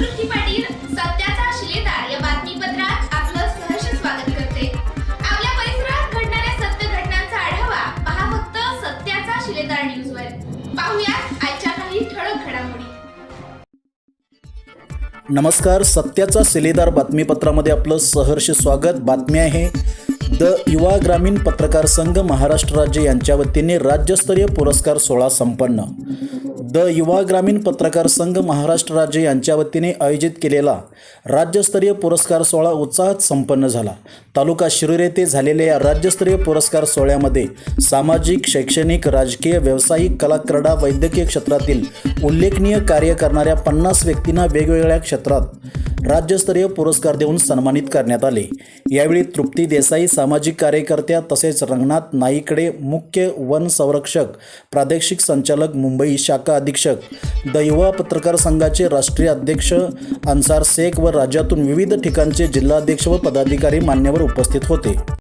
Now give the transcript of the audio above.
पृथ्वी पाटील सत्याचा शिलेदार या बातमीपत्रात आपलं सहर्ष स्वागत करते. आपल्या परिसरात घडणाऱ्या सत्य घटनांचा आढावा पहा फक्त सत्याचा शिलेदार पाहुयात आजच्या काही ठळक घडामोडी. नमस्कार सत्याचा शिलेदार बातमीपत्रामध्ये आपलं सहर्ष स्वागत. बातमी आहे द युवा ग्रामीण पत्रकार संघ महाराष्ट्र राज्य यांच्या वतीने राज्यस्तरीय पुरस्कार सोहळा संपन्न. द युवा ग्रामीण पत्रकार संघ महाराष्ट्र राज्य यांच्या वतीने आयोजित केलेला राज्यस्तरीय पुरस्कार सोहळा उत्साहात संपन्न झाला. तालुका शिरूर येथे झालेल्या या राज्यस्तरीय पुरस्कार सोहळ्यामध्ये सामाजिक शैक्षणिक राजकीय व्यावसायिक कला क्रीडा वैद्यकीय क्षेत्रातील उल्लेखनीय कार्य करणाऱ्या पन्नास व्यक्तींना वेगवेगळ्या क्षेत्रात राज्यस्तरीय पुरस्कार देऊन सन्मानित करण्यात आले. यावेळी तृप्ती देसाई सामाजिक कार्यकर्त्या तसेच रंगनाथ नाईकडे मुख्य वन संरक्षक प्रादेशिक संचालक मुंबई शाखा अधीक्षक दैवा पत्रकार संघाचे राष्ट्रीय अध्यक्ष अन्सार शेख व राज्यातून विविध ठिकाणचे जिल्हाध्यक्ष व पदाधिकारी मान्यवर उपस्थित होते.